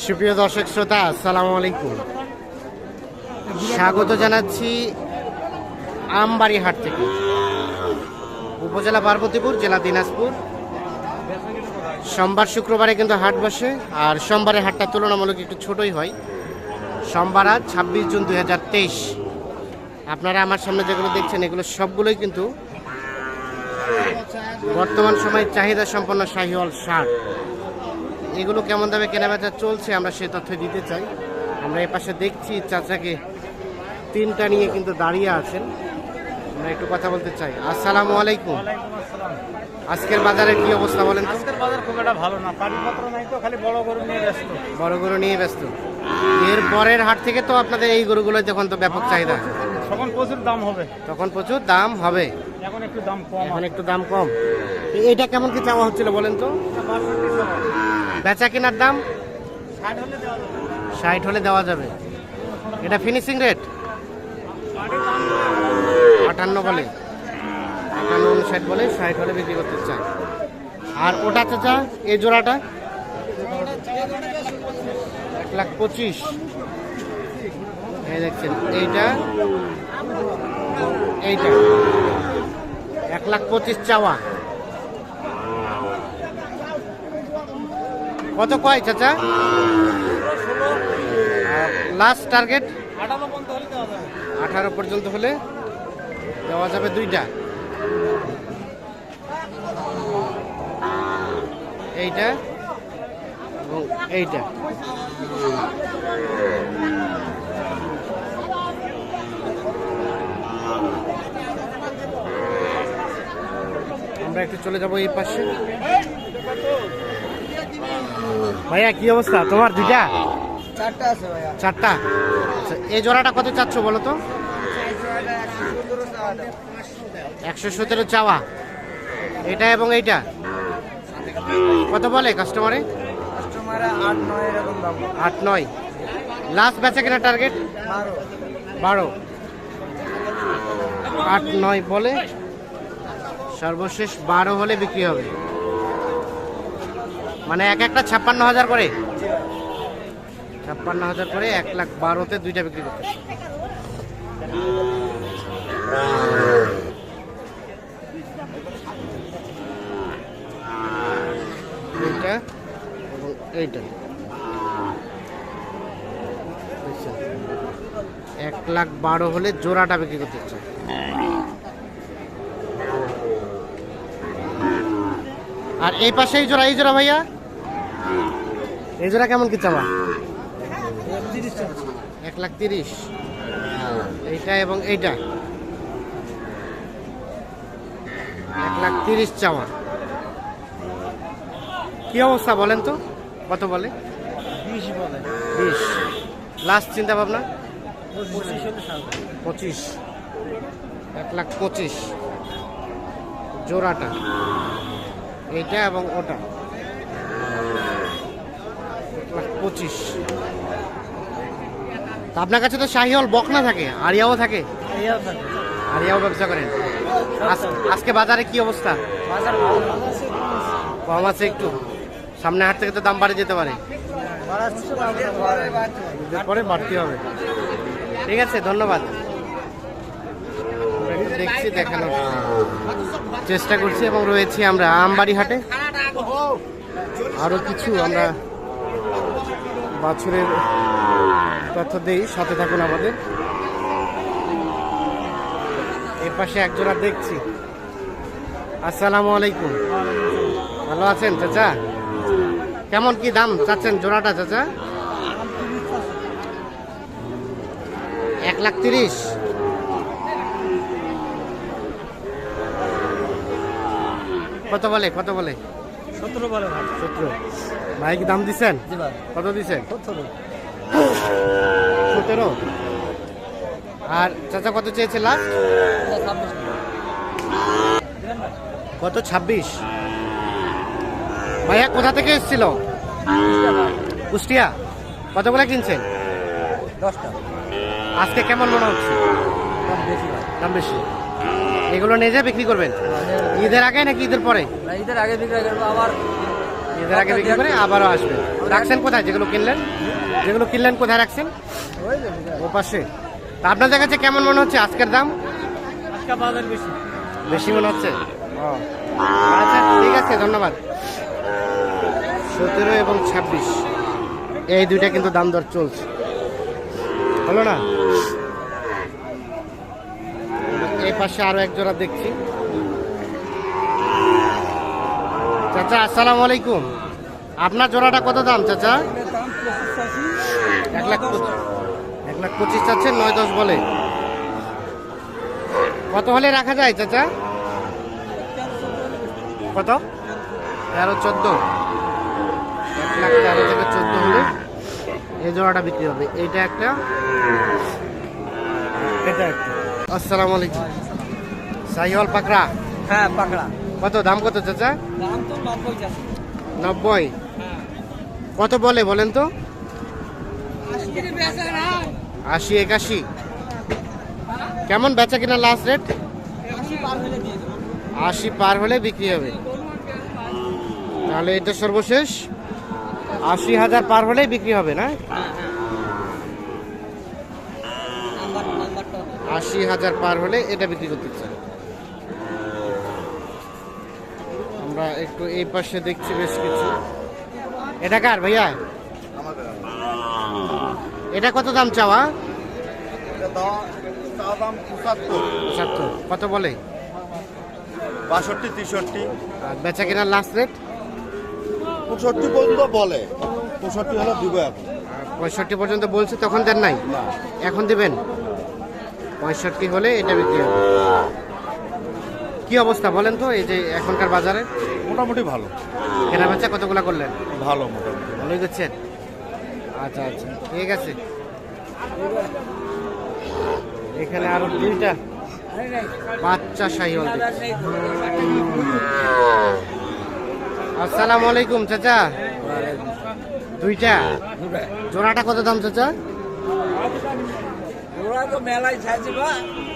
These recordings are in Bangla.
সুপ্রিয় দর্শক শ্রোতা, আসসালামু আলাইকুম। স্বাগত জানাচ্ছি আমবাড়ি হাট থেকে। উপজেলা পার্বতীপুর, জেলা দিনাজপুর। সোমবার শুক্রবারে কিন্তু হাট বসে, আর সোমবারে হাটটা তুলনামূলক একটু ছোটই হয়। সোমবার আজ ছাব্বিশ জুন দুই হাজার তেইশ। আপনারা আমার সামনে যেগুলো দেখছেন, এগুলো সবগুলোই কিন্তু বর্তমান সময়ে চাহিদা সম্পন্ন শাহিওয়াল শার্ট। এগুলো কেমন দামে কেনাবেচা চলছে আমরা সে তথ্য দিতে চাই। আমরা এ পাশে দেখছি চাচাকে তিনটা নিয়ে কিন্তু দাঁড়িয়ে আছেন। আমরা একটু কথা বলতে চাই। আসসালামু আলাইকুম। আজকের বাজারের কি অবস্থা বলেন আজকের বাজার খুব একটা ভালো না। পানিপত্র নাই তো খালি বড় গরু নিয়ে ব্যস্ত। বড় গরু নিয়ে ব্যস্ত। এর পরের হাট থেকে তো আপনাদের এই গরুগুলো যখন তো ব্যাপক চাহিদা। তখন প্রচুর দাম হবে। তখন প্রচুর দাম হবে। এখন একটু দাম কম এখন একটু দাম কম। এটা কেমন কি চাওয়া হচ্ছিল বলেন তো? বেচা কেনার দাম? ষাট হলে দেওয়া যাবে। এটা ফিনিশিং রেট আটান্ন বলে। আটান্ন উনষাট বলে ষাট হলে বিক্রি করতে চায়। আর ওটা চাচা এই জোড়াটা? এক লাখ পঁচিশ। দেখছেন, এইটা? এইটা। এক লাখ পঁচিশ চাওয়া। কত কয় চাচা? লাস্ট টার্গেট আঠারো পর্যন্ত হলে দেওয়া যাবে দুইটা। এইটা? এইটা। আমরা একটু চলে যাব এই পাশে। ভাইয়া কি অবস্থা? তোমার দুইটা? চারটা আছে ভাইয়া। চারটা? আচ্ছা, এই জোড়াটা কত চাচ্ছ বলো তো? একশো সতেরো চাওয়া। এটা এবং এইটা? কত বলে কাস্টমারে আট নয় লাস্ট বেচা কেনা টার্গেট বারো। আট নয় বলে? সর্বশেষ বারো হলে বিক্রি হবে। মানে এক একটা ছাপ্পান্ন হাজার করে। ছাপ্পান্ন হাজার করে এক লাখ বারোতে দুইটা বিক্রি করতে। এইটা এইটা। এক লাখ বারো হলে জোড়াটা বিক্রি করতে চায় আর এই পাশে এই জোড়া এই জোড়া ভাইয়া? এই জোড়া কেমন কি চাওয়া? এক লাখ তিরিশ। এইটা এবং এইটা। এক লাখ তিরিশ চাওয়া। কি অবস্থা বলেন তো? কত বলে? বিশ বলে। বিশ। লাস্ট চিন্তা ভাবনা? পঁচিশ। এক লাখ পঁচিশ। জোড়াটা। এইটা এবং ওটা এক লাখ পঁচিশ। আপনার কাছে তো শাহিওয়াল বকনা থাকে আরিয়াও থাকে। আরিয়াও ব্যবসা করেন। আজ- আজকে বাজারে কি অবস্থা? কম আছে একটু। সামনে হাট থেকে তো দাম বাড়ে যেতে পারে। পরে বাড়তি হবে। ঠিক আছে ধন্যবাদ। দেখছি দেখানোর চেষ্টা করছি এবং রয়েছি আমরা আমবাড়ি হাটে। আরও কিছু আমরা বাছুরের তথ্য দেই, সাথে থাকুন আমাদের। এর পাশে একজোড়া দেখছি। আসসালামু আলাইকুম। ভালো আছেন চাচা? কেমন কি দাম চাচ্ছেন জোড়াটা চাচা? এক লাখ তিরিশ। কত বলে কত বলে? সতেরো বলে ভাই। সতেরো। ভাই কি দাম দিচ্ছেন? কত দিচ্ছেন? সতেরো। সতেরো। আর চাচা কত চেয়েছে লাস্ট কত? ছাব্বিশ। ভাইয়া কোথা থেকে এসেছিল? কুষ্টিয়া কতগুলো কিনছেন? দশটা। আজকে কেমন মনে হচ্ছে? দাম বেশি এগুলো নিয়ে যা বিক্রি করবেন? ঈদের আগে নাকি ঈদের পরে? ঈদের আগে বিক্রি করব আবার ঈদের আগে বিক্রি করে আবারও আসবে। রাখছেন কোথায়? যেগুলো কিনলেন? যেগুলো কিনলেন কোথায় রাখছেন? ও পাশে। তা আপনাদের কাছে কেমন মনে হচ্ছে আজকের দাম? বেশি। বেশি মনে হচ্ছে? ও। আচ্ছা ঠিক আছে ধন্যবাদ। সতেরো এবং ছাব্বিশ। এই দুইটা কিন্তু দাম দর চলছে। হলো না? এই পাশে আরও এক জোড়া দেখছি। চাচা আসসালামু আলাইকুম। আপনার জোড়াটা কত দাম চাচা? এক লাখ পঁচিশ এক লাখ পঁচিশ চাচ্ছেন নয় দশ বলে। কত হলে রাখা যায় চাচা? কত? তেরো চোদ্দ। এক লাখ তেরো থেকে চোদ্দ হলে এই জোড়াটা বিক্রি হবে। এইটা একটা? এটা একটা। আসসালামু আলাইকুম। সাহিওয়াল পাকড়া? হ্যাঁ পাকড়া। কত দাম কত চাচা? নব্বই হ্যাঁ। কত বলে বলেন তো? আশি একাশি। কেমন বেচা কিনা লাস্ট রেট আশি পার হলে দিয়ে দেবো। আশি পার হলে বিক্রি হবে। তাহলে এটা সর্বশেষ। আশি হাজার পার হলেই বিক্রি হবে না? আশি হাজার পার হলে এটা বিক্রি করতে চাই আমরা একটু এই পাশে দেখছি বেশ কিছু। এটা কার ভাইয়া? এটা কত দাম চাওয়া? দাম পঁচাত্তর কত বলে? বাষট্টি তেষট্টি বেচা কেনার লাস্ট রেট পঁয়ষট্টি পর্যন্ত বলে। পঁয়ষট্টি হলে দিব এখন। পঁয়ষট্টি পর্যন্ত বলছে তখন দেন নাই? এখন দিবেন? পঁয়ষট্টি হলে এটা বিক্রি হবে। কি অবস্থা বলেন তো এই যে এখনকার বাজারে? মোটামুটি ভালো। কেনা বেচা কতগুলা করলেন? ভালো মোটামুটি। ভালোই করছেন? আচ্ছা আচ্ছা। ঠিক আছে। এখানে আরও দুইটা বাচ্চা শাহিওয়াল আসসালামু আলাইকুম চাচা। দুইটা? জোড়াটা কত দাম চাচা? মেলায়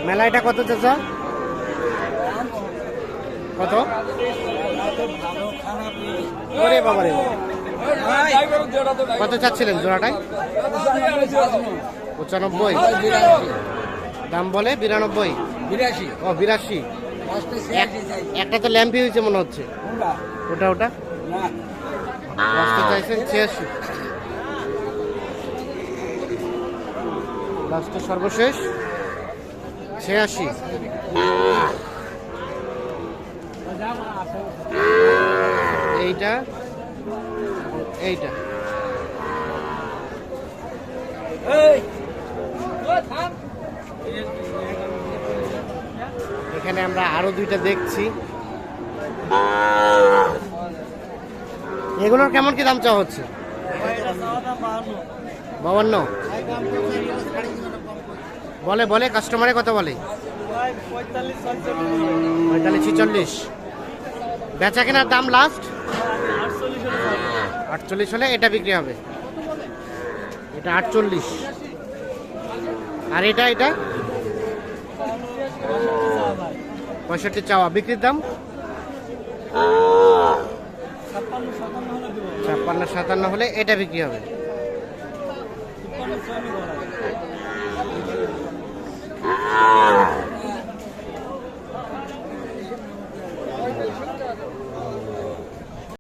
মেলাইটা কত চাচা? কত? ওরে বাবারে কত চাচ্ছিলেন জোড়াটায় পঁচানব্বই। দাম বলে বিরানব্বই? বিরাশি। ও বিরাশি। একটা তো ল্যাম্পি হয়েছে মনে হচ্ছে। ওটা ওটা? চাইছেন ছিয়াশি। লাস্টে সর্বশেষ। ছিয়াশি। এইটা এইটা। এখানে আমরা আরও দুইটা দেখছি। এগুলোর কেমন কি দাম চাওয়া হচ্ছে? বাবান্ন বলে বলে কাস্টমারে কত বলে? পঁয়তাল্লিশ ছিচল্লিশ বেচা কেনার দাম লাস্ট আটচল্লিশ হলে এটা বিক্রি হবে। এটা আটচল্লিশ। আর এটা এটা? পঁয়ষট্টি চাওয়া। বিক্রির দাম? ছাপ্পান্ন সাতান্ন হলে এটা বিক্রি হবে।